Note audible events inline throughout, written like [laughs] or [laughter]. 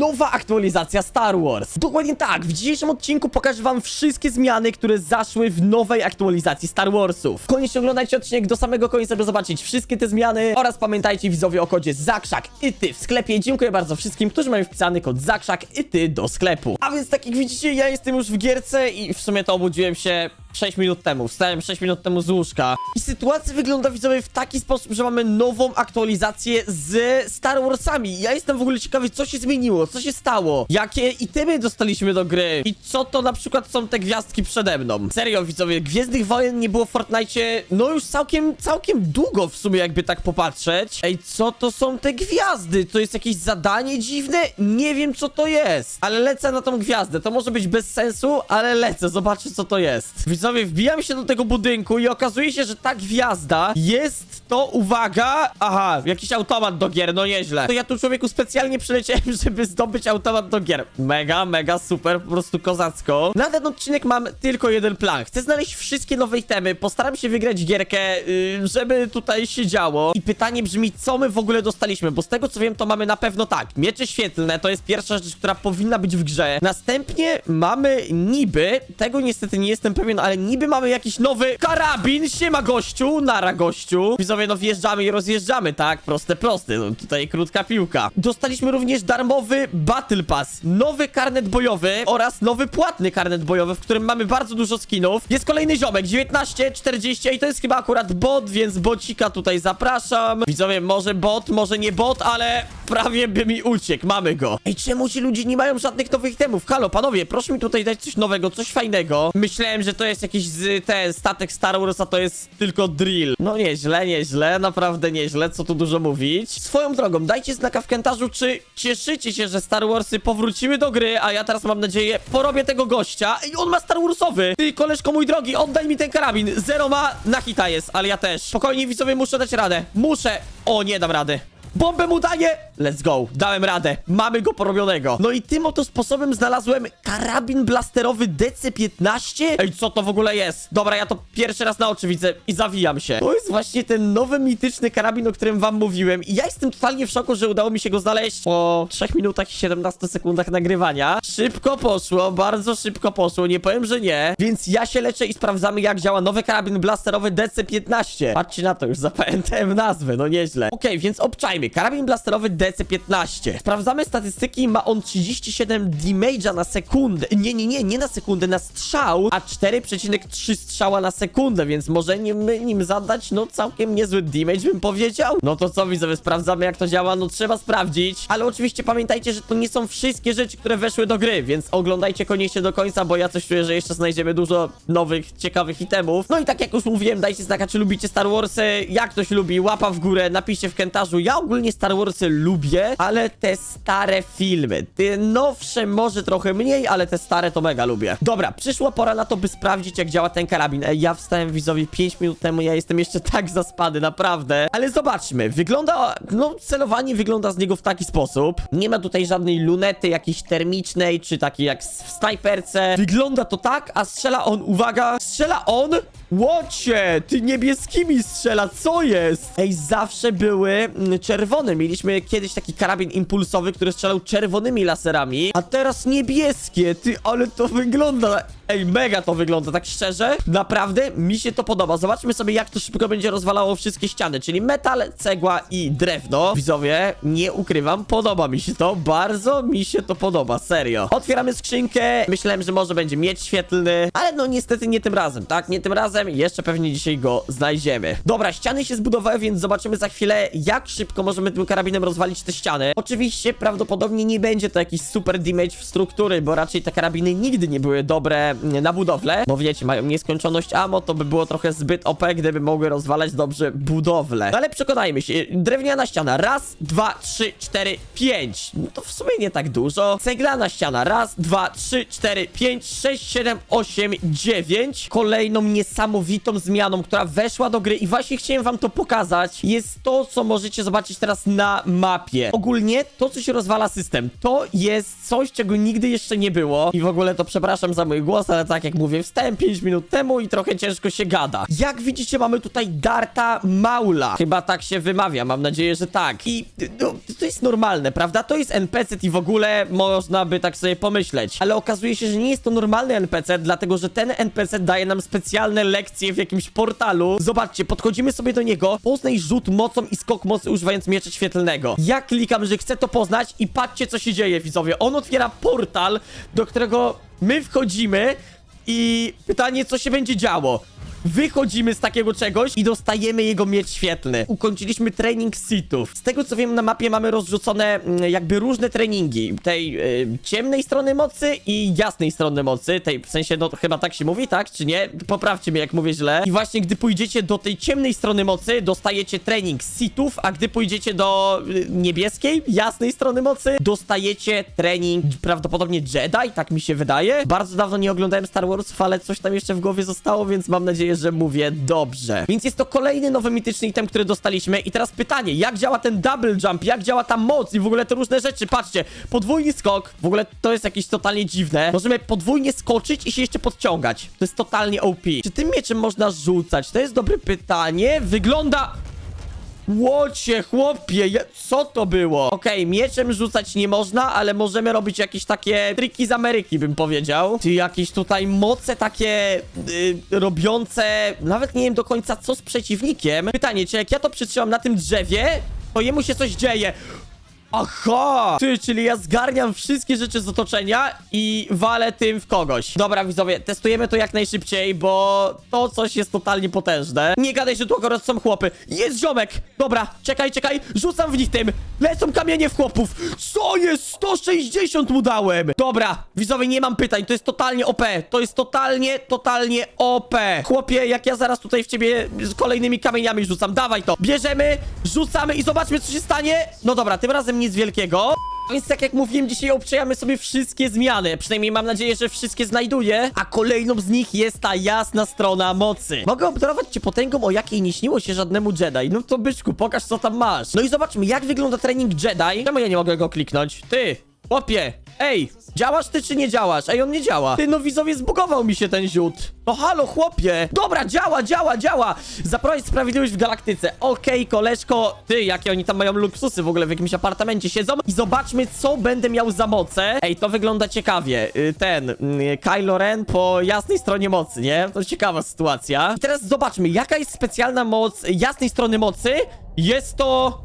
nowa aktualizacja Star Wars. Dokładnie tak, w dzisiejszym odcinku pokażę wam wszystkie zmiany, które zaszły w nowej aktualizacji Star Warsów. Koniecznie oglądajcie odcinek do samego końca, by zobaczyć wszystkie te zmiany oraz pamiętajcie widzowie o kodzie ZAKRZAK i ty w sklepie. Dziękuję bardzo wszystkim, którzy mają wpisany kod ZAKRZAK i ty do sklepu. A więc tak jak widzicie, ja jestem już w gierce i w sumie to obudziłem się 6 minut temu. Wstałem 6 minut temu z łóżka. I sytuacja wygląda widzowie w taki sposób, że mamy nową aktualizację z Star Warsami. Ja jestem w ogóle ciekawy, co się zmieniło, co się stało, jakie itemy dostaliśmy do gry i co to na przykład są te gwiazdki przede mną. Serio widzowie, Gwiezdnych Wojen nie było w Fortnite no już całkiem, całkiem długo w sumie jakby tak popatrzeć. Ej, co to są te gwiazdy? To jest jakieś zadanie dziwne? Nie wiem co to jest, ale lecę na tą gwiazdę. To może być bez sensu, ale lecę, zobaczę co to jest. Widzowie, wbijam się do tego budynku i okazuje się, że ta gwiazda jest to, uwaga, aha, jakiś automat do gier, no nieźle. To ja tu człowieku specjalnie przyleciałem, [laughs] żeby zdobyć automat do gier. Mega, mega, super, po prostu kozacko. Na ten odcinek mam tylko jeden plan. Chcę znaleźć wszystkie nowe itemy, postaram się wygrać gierkę, yy, żeby tutaj się działo. I pytanie brzmi, co my w ogóle dostaliśmy, bo z tego co wiem, to mamy na pewno tak, miecze świetlne, to jest pierwsza rzecz, która powinna być w grze. Następnie mamy niby, tego niestety nie jestem pewien, ale niby mamy jakiś nowy karabin, siema gościu, nara gościu. Widzowie, no wjeżdżamy i rozjeżdżamy, tak? Proste, proste, no tutaj krótka piłka. Dostaliśmy również darmowy Battle Pass, nowy karnet bojowy oraz nowy płatny karnet bojowy, w którym mamy bardzo dużo skinów. Jest kolejny ziomek, 19, 40 i to jest chyba akurat bot, więc bocika tutaj zapraszam. Widzowie, może bot, może nie bot, ale prawie by mi uciekł, mamy go. Ej, czemu ci ludzie nie mają żadnych nowych temów? Halo, panowie, proszę mi tutaj dać coś nowego, coś fajnego. Myślałem, że to jest jakiś z, ten statek Star Wars, a to jest tylko drill. No nieźle, nieźle, naprawdę nieźle, co tu dużo mówić. Swoją drogą, dajcie znaka w komentarzu, czy cieszycie się, że Star Warsy powróciły do gry, a ja teraz mam nadzieję porobię tego gościa. Ej, on ma Star Warsowy! Ty, koleżko mój drogi, oddaj mi ten karabin. Zero ma, na hita jest, ale ja też. Spokojnie, widzowie, muszę dać radę. Muszę. O, nie dam rady. Bombę mu daję! Let's go, dałem radę. Mamy go porobionego. No i tym oto sposobem znalazłem karabin blasterowy DC-15. Ej, co to w ogóle jest? Dobra, ja to pierwszy raz na oczy widzę i zawijam się. To jest właśnie ten nowy, mityczny karabin, o którym wam mówiłem. I ja jestem totalnie w szoku, że udało mi się go znaleźć po 3 minutach i 17 sekundach nagrywania. Szybko poszło, bardzo szybko poszło, nie powiem, że nie. Więc ja się leczę i sprawdzamy, jak działa nowy karabin blasterowy DC-15. Patrzcie na to, już zapamiętałem nazwę, no nieźle. Okej, więc obczajmy. Karabin blasterowy DC-15. Sprawdzamy statystyki, ma on 37 damage'a na sekundę. Nie, nie, nie, nie na sekundę, na strzał, a 4,3 strzała na sekundę, więc może nim, nim zadać, no całkiem niezły damage bym powiedział. No to co widzowie, sprawdzamy jak to działa, no trzeba sprawdzić. Ale oczywiście pamiętajcie, że to nie są wszystkie rzeczy, które weszły do gry, więc oglądajcie koniecznie do końca, bo ja coś czuję, że jeszcze znajdziemy dużo nowych, ciekawych itemów. No i tak jak już mówiłem, dajcie znaka, czy lubicie Star Warsy, jak ktoś lubi, łapa w górę, napiszcie w komentarzu. Ja ogólnie Star Warsy lubię, ale te stare filmy, te nowsze może trochę mniej, ale te stare to mega lubię. Dobra, przyszła pora na to, by sprawdzić jak działa ten karabin. Ej, ja wstałem widzowie 5 minut temu, ja jestem jeszcze tak zaspany, naprawdę. Ale zobaczmy, wygląda, no celowanie wygląda z niego w taki sposób. Nie ma tutaj żadnej lunety jakiejś termicznej, czy takiej jak w snajperce. Wygląda to tak, a strzela on, uwaga, strzela on Łocie, ty niebieskimi strzela, co jest? Ej, zawsze były mm, czerwone. Mieliśmy kiedyś taki karabin impulsowy, który strzelał czerwonymi laserami, a teraz niebieskie. Ty, ale to wygląda... Ej, mega to wygląda, tak szczerze. Naprawdę mi się to podoba. Zobaczmy sobie, jak to szybko będzie rozwalało wszystkie ściany, czyli metal, cegła i drewno. Widzowie, nie ukrywam, podoba mi się to. Bardzo mi się to podoba, serio. Otwieramy skrzynkę. Myślałem, że może będzie miecz świetlny, ale no niestety nie tym razem, tak? Nie tym razem. Jeszcze pewnie dzisiaj go znajdziemy. Dobra, ściany się zbudowały, więc zobaczymy za chwilę, jak szybko możemy tym karabinem rozwalić te ściany. Oczywiście, prawdopodobnie nie będzie to jakiś super damage w struktury, bo raczej te karabiny nigdy nie były dobre na budowlę. Bo wiecie, mają nieskończoność ammo, to by było trochę zbyt OP, gdyby mogły rozwalać dobrze budowlę. No ale przekonajmy się, drewniana ściana, raz, dwa, trzy, cztery, pięć. No to w sumie nie tak dużo. Ceglana ściana, raz, dwa, trzy, cztery, pięć, sześć, siedem, osiem, dziewięć. Kolejną niesamowitą zmianą, która weszła do gry i właśnie chciałem wam to pokazać, jest to, co możecie zobaczyć teraz na mapie. Ogólnie to, co się rozwala system, to jest coś, czego nigdy jeszcze nie było. I w ogóle to przepraszam za mój głos, Ale tak jak mówię, wstałem 5 minut temu i trochę ciężko się gada. Jak widzicie, mamy tutaj Darta Maula. Chyba tak się wymawia, mam nadzieję, że tak. I no, to jest normalne, prawda? To jest NPC i w ogóle można by tak sobie pomyśleć. Ale okazuje się, że nie jest to normalny NPC, dlatego że ten NPC daje nam specjalne lekcje w jakimś portalu. Zobaczcie, podchodzimy sobie do niego, poznaj rzut mocą i skok mocy używając miecza świetlnego. Ja klikam, że chcę to poznać i patrzcie, co się dzieje, widzowie. On otwiera portal, do którego my wchodzimy i pytanie, co się będzie działo. Wychodzimy z takiego czegoś i dostajemy jego miecz świetlny. Ukończyliśmy trening sitów. Z tego co wiem, na mapie mamy rozrzucone mm, jakby różne treningi. Tej y, ciemnej strony mocy i jasnej strony mocy. Tej, w sensie, no chyba tak się mówi, tak? Czy nie? Poprawcie mnie, jak mówię źle. I właśnie, gdy pójdziecie do tej ciemnej strony mocy, dostajecie trening sitów, a gdy pójdziecie do y, niebieskiej, jasnej strony mocy, dostajecie trening prawdopodobnie Jedi, tak mi się wydaje. Bardzo dawno nie oglądałem Star Warsów, ale coś tam jeszcze w głowie zostało, więc mam nadzieję, że mówię dobrze. Więc jest to kolejny nowy mityczny item, który dostaliśmy. I teraz pytanie, jak działa ten double jump, jak działa ta moc i w ogóle te różne rzeczy. Patrzcie, podwójny skok, w ogóle to jest jakieś totalnie dziwne. Możemy podwójnie skoczyć i się jeszcze podciągać. To jest totalnie OP. Czy tym mieczem można rzucać? To jest dobre pytanie. Wygląda... Łocie, chłopie, co to było? Okej, mieczem rzucać nie można, ale możemy robić jakieś takie triki z Ameryki, bym powiedział. Czy jakieś tutaj moce takie y, robiące, nawet nie wiem do końca co z przeciwnikiem. Pytanie, czy jak ja to przytrzymam na tym drzewie, to jemu się coś dzieje? Aha! Ty, czyli ja zgarniam wszystkie rzeczy z otoczenia i walę tym w kogoś. Dobra, widzowie, testujemy to jak najszybciej, bo to coś jest totalnie potężne. Nie gadaj, że tu akurat są chłopy. Jest ziomek! Dobra, czekaj, czekaj, rzucam w nich tym. Lecą kamienie w chłopów. Co jest? 160 mu dałem. Dobra, widzowie, nie mam pytań, to jest totalnie OP. To jest totalnie, totalnie OP. Chłopie, jak ja zaraz tutaj w ciebie z kolejnymi kamieniami rzucam, dawaj to. Bierzemy, rzucamy i zobaczmy, co się stanie. No dobra, tym razem nic wielkiego. Więc tak jak mówiłem, dzisiaj obczajamy sobie wszystkie zmiany. Przynajmniej mam nadzieję, że wszystkie znajduję. A kolejną z nich jest ta jasna strona mocy. Mogę obdarować cię potęgą, o jakiej nie śniło się żadnemu Jedi. No to byczku, pokaż co tam masz. No i zobaczmy, jak wygląda trening Jedi. Czemu ja nie mogę go kliknąć? Ty, chłopie, ej, działasz ty czy nie działasz? Ej, on nie działa. Ty, no widzowie, zbugował mi się ten ziut. No halo, chłopie. Dobra, działa, działa, działa. Zaprowadź sprawiedliwość w galaktyce. Okej, koleżko. Ty, jakie oni tam mają luksusy w ogóle, w jakimś apartamencie siedzą. I zobaczmy, co będę miał za moce. Ej, to wygląda ciekawie. Y, Ten, y, Kylo Ren po jasnej stronie mocy, nie? To ciekawa sytuacja. I teraz zobaczmy, jaka jest specjalna moc jasnej strony mocy. Jest to...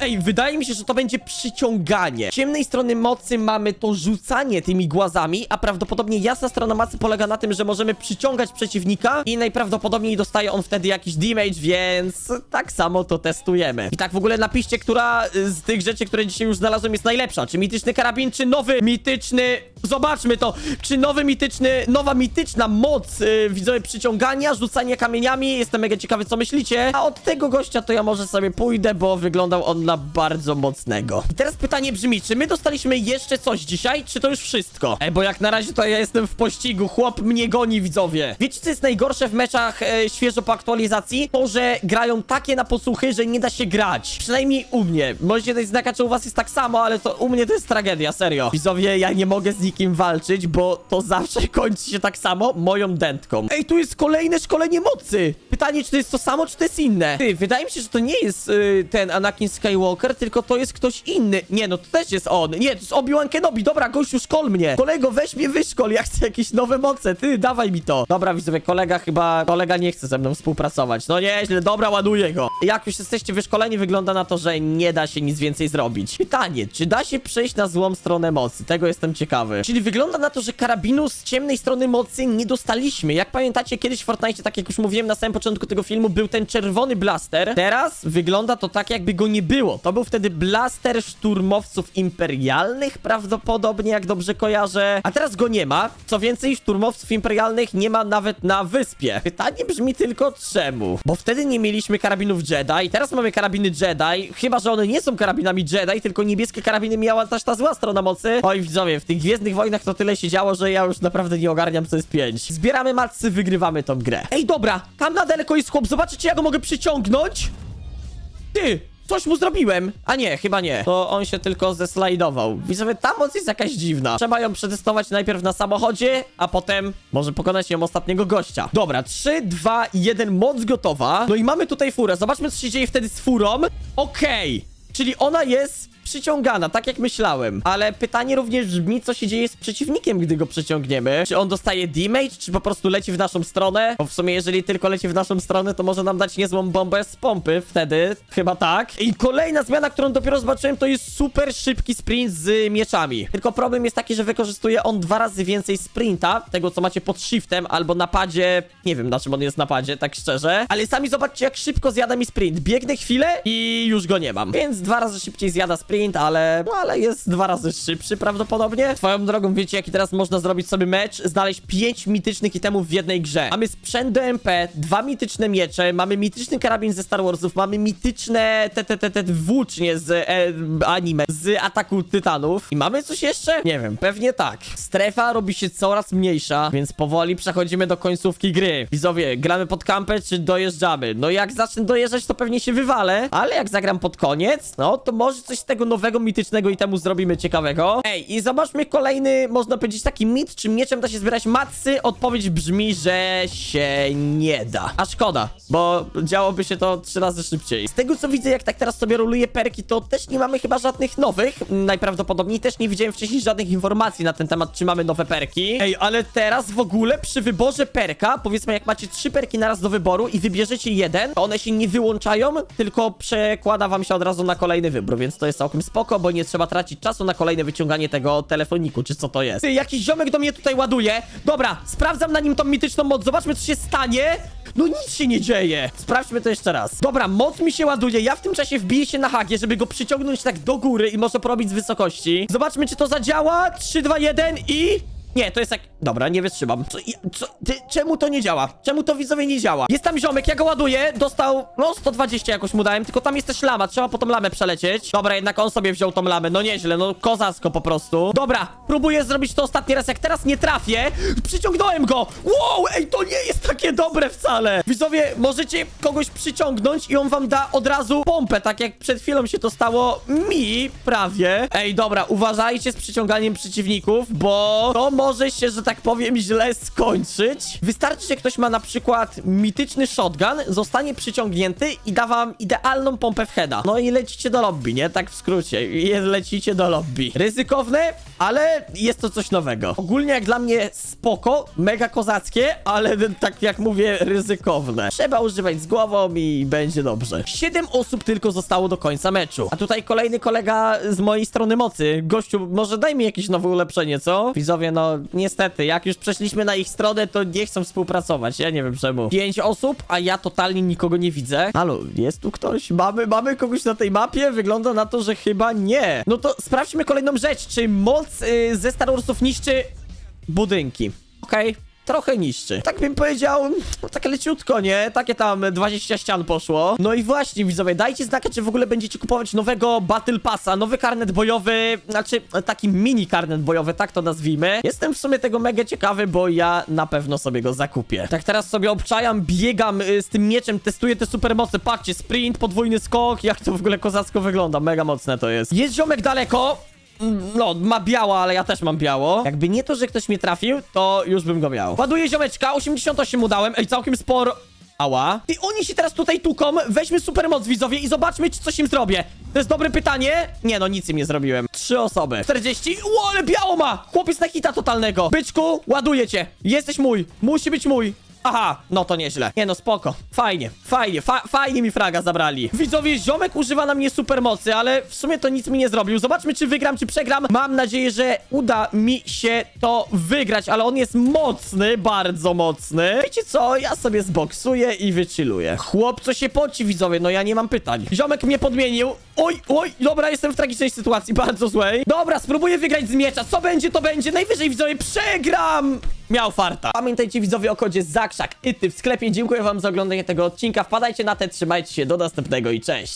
Ej, wydaje mi się, że to będzie przyciąganie. Z ciemnej strony mocy mamy to rzucanie tymi głazami, a prawdopodobnie jasna strona mocy polega na tym, że możemy przyciągać przeciwnika i najprawdopodobniej dostaje on wtedy jakiś damage, więc tak samo to testujemy. I tak w ogóle napiszcie, która y, z tych rzeczy, które dzisiaj już znalazłem jest najlepsza. Czy mityczny karabin, czy nowy mityczny... Zobaczmy to! Czy nowy mityczny, nowa mityczna moc yy, widzowie przyciągania, rzucania kamieniami. Jestem mega ciekawy, co myślicie. A od tego gościa to ja może sobie pójdę, bo wyglądał on na bardzo mocnego. I teraz pytanie brzmi, czy my dostaliśmy jeszcze coś dzisiaj, czy to już wszystko? Ej, bo jak na razie to ja jestem w pościgu, chłop mnie goni, widzowie. Wiecie, co jest najgorsze w meczach e, świeżo po aktualizacji? To, że grają takie na posłuchy, że nie da się grać. Przynajmniej u mnie. Możecie dać znaka, czy u was jest tak samo, ale to u mnie to jest tragedia, serio. Widzowie, ja nie mogę z nikim walczyć, bo to zawsze [laughs] kończy się tak samo moją dętką. Ej, tu jest kolejne szkolenie mocy. Pytanie, czy to jest to samo, czy to jest inne? Ty, wydaje mi się, że to nie jest y, ten Anakin Skywalker, tylko to jest ktoś inny. Nie, no to też jest on. Nie, to jest Obi-Wan Kenobi. Dobra, gościu, szkol mnie. Kolego, weź mnie wyszkol, ja chcę jakieś nowe moce. Ty, dawaj mi to. Dobra, widzowie, kolega chyba, kolega nie chce ze mną współpracować. No nieźle, dobra, ładuję go. Jak już jesteście wyszkoleni, wygląda na to, że nie da się nic więcej zrobić. Pytanie, czy da się przejść na złą stronę mocy? Tego jestem ciekawy. Czyli wygląda na to, że karabinu z ciemnej strony mocy nie dostaliśmy. Jak pamiętacie, kiedyś w Fortnite, tak jak już mówiłem na samym początku tego filmu, był ten czerwony blaster. Teraz wygląda to tak, jakby go nie było. To był wtedy blaster szturmowców imperialnych, prawdopodobnie, jak dobrze kojarzę. A teraz go nie ma. Co więcej, szturmowców imperialnych nie ma nawet na wyspie. Pytanie brzmi tylko czemu? Bo wtedy nie mieliśmy karabinów Jedi, teraz mamy karabiny Jedi, chyba, że one nie są karabinami Jedi, tylko niebieskie karabiny miała też ta zła strona mocy. Oj, widzowie, w tych Gwiezdnych Wojnach to tyle się działo, że ja już naprawdę nie ogarniam, co jest 5. Zbieramy matcy, wygrywamy tą grę. Ej, dobra, tam na daleko jest chłop, zobaczycie, jak go mogę przyciągnąć? Ty! Coś mu zrobiłem! A nie, chyba nie. To on się tylko zeslajdował. Widzowie, ta moc jest jakaś dziwna. Trzeba ją przetestować najpierw na samochodzie, a potem może pokonać ją ostatniego gościa. Dobra, 3, 2, 1, moc gotowa. No i mamy tutaj furę. Zobaczmy, co się dzieje wtedy z furą. Okej. Czyli ona jest przyciągana, tak jak myślałem. Ale pytanie również brzmi, co się dzieje z przeciwnikiem, gdy go przyciągniemy. Czy on dostaje damage, czy po prostu leci w naszą stronę? Bo w sumie, jeżeli tylko leci w naszą stronę, to może nam dać niezłą bombę z pompy wtedy. Chyba tak. I kolejna zmiana, którą dopiero zobaczyłem, to jest super szybki sprint z mieczami. Tylko problem jest taki, że wykorzystuje on dwa razy więcej sprinta, tego co macie pod shiftem, albo na padzie. Nie wiem, na czym on jest na padzie, tak szczerze. Ale sami zobaczcie, jak szybko zjada mi sprint. Biegnę chwilę i już go nie mam. Więc dwa razy szybciej zjada sprint, ale, no, ale jest dwa razy szybszy prawdopodobnie. Swoją drogą, wiecie, jaki teraz można zrobić sobie mecz? Znaleźć pięć mitycznych itemów w jednej grze. Mamy sprzęt do MP, dwa mityczne miecze, mamy mityczny karabin ze Star Warsów, mamy mityczne te, te, te, te włócznie z e, anime, z ataku tytanów. I mamy coś jeszcze? Nie wiem, pewnie tak. Strefa robi się coraz mniejsza, więc powoli przechodzimy do końcówki gry. Widzowie, gramy pod kampę, czy dojeżdżamy? No jak zacznę dojeżdżać, to pewnie się wywalę, ale jak zagram pod koniec, no to może coś z tego nowego, mitycznego itemu zrobimy ciekawego. Ej, i zobaczmy kolejny, można powiedzieć, taki mit, czy mieczem da się zbierać matsy? Odpowiedź brzmi, że się nie da. A szkoda, bo działoby się to trzy razy szybciej. Z tego co widzę, jak tak teraz sobie roluję perki, to też nie mamy chyba żadnych nowych. Najprawdopodobniej też nie widziałem wcześniej żadnych informacji na ten temat, czy mamy nowe perki. Ej, ale teraz w ogóle przy wyborze perka, powiedzmy jak macie trzy perki naraz do wyboru i wybierzecie jeden, to one się nie wyłączają, tylko przekłada wam się od razu na kolejny wybór, więc to jest całkiem spoko, bo nie trzeba tracić czasu na kolejne wyciąganie tego telefoniku, czy co to jest. Ty, jakiś ziomek do mnie tutaj ładuje. Dobra, sprawdzam na nim tą mityczną moc, zobaczmy co się stanie. No nic się nie dzieje. Sprawdźmy to jeszcze raz. Dobra, moc mi się ładuje. Ja w tym czasie wbiję się na hagie, żeby go przyciągnąć tak do góry i może porobić z wysokości. Zobaczmy, czy to zadziała. 3, 2, 1 i... Nie, to jest jak... Dobra, nie wytrzymam. Co, ja- co, ty, czemu to nie działa? Czemu to widzowie nie działa? Jest tam ziomek, ja go ładuję, dostał, no 120 jakoś mu dałem, tylko tam jest też lama, trzeba po tą lamę przelecieć. Dobra, jednak on sobie wziął tą lamę, no nieźle, no kozacko po prostu. Dobra, próbuję zrobić to ostatni raz, jak teraz nie trafię, przyciągnąłem go! Wow, ej, to nie jest takie dobre wcale! Widzowie, możecie kogoś przyciągnąć i on wam da od razu pompę, tak jak przed chwilą się to stało mi, prawie. Ej, dobra, uważajcie z przyciąganiem przeciwników, bo to może się, że tak powiem, źle skończyć. Wystarczy, że ktoś ma na przykład mityczny shotgun, zostanie przyciągnięty i da wam idealną pompę w heada. No i lecicie do lobby, nie? Tak w skrócie. I lecicie do lobby. Ryzykowne, ale jest to coś nowego. Ogólnie jak dla mnie spoko, mega kozackie, ale [laughs] tak jak mówię, ryzykowne. Trzeba używać z głową i będzie dobrze. Siedem osób tylko zostało do końca meczu. A tutaj kolejny kolega z mojej strony mocy. Gościu, może daj mi jakieś nowe ulepszenie, co? Widzowie, no niestety, jak już przeszliśmy na ich stronę, to nie chcą współpracować. Ja nie wiem czemu. Pięć osób, a ja totalnie nikogo nie widzę. Halo, jest tu ktoś? Mamy, mamy kogoś na tej mapie? Wygląda na to, że chyba nie. No to sprawdźmy kolejną rzecz. Czy moc y, ze Star Warsów niszczy budynki? Okej. Trochę niszczy. Tak bym powiedział, tak leciutko, nie? Takie tam 20 ścian poszło. No i właśnie, widzowie, dajcie znaka, czy w ogóle będziecie kupować nowego Battle Passa, nowy karnet bojowy, znaczy taki mini karnet bojowy, tak to nazwijmy. Jestem w sumie tego mega ciekawy, bo ja na pewno sobie go zakupię. Tak teraz sobie obczajam, biegam y, z tym mieczem, testuję te supermoce. Patrzcie, sprint, podwójny skok, jak to w ogóle kozacko wygląda, mega mocne to jest. Jest ziomek daleko, no, ma biało, ale ja też mam biało. Jakby nie to, że ktoś mnie trafił, to już bym go miał. Ładuję ziomeczka, 88 mu dałem. Ej, całkiem sporo. Ała. I oni się teraz tutaj tuką. Weźmy supermoc widzowie i zobaczmy, czy coś im zrobię. To jest dobre pytanie. Nie no, nic im nie zrobiłem. Trzy osoby. 40. Ło, ale biało ma! Chłopiec na hita totalnego. Byczku, ładuję cię. Jesteś mój. Musi być mój. Aha, no to nieźle. Nie no, spoko. Fajnie, fajnie, fa fajnie mi fraga zabrali. Widzowie, ziomek używa na mnie supermocy, ale w sumie to nic mi nie zrobił. Zobaczmy, czy wygram, czy przegram. Mam nadzieję, że uda mi się to wygrać, ale on jest mocny, bardzo mocny. Wiecie co, ja sobie zboksuję i wychilluję. Chłopco się poci, widzowie, no ja nie mam pytań. Ziomek mnie podmienił. Oj, oj, dobra, jestem w tragicznej sytuacji, bardzo złej. Dobra, spróbuję wygrać z miecza. Co będzie, to będzie. Najwyżej, widzowie, przegram! Miał farta. Pamiętajcie widzowie o kodzie ZAKRZAK i ty w sklepie. Dziękuję wam za oglądanie tego odcinka. Wpadajcie na te, trzymajcie się, do następnego i cześć.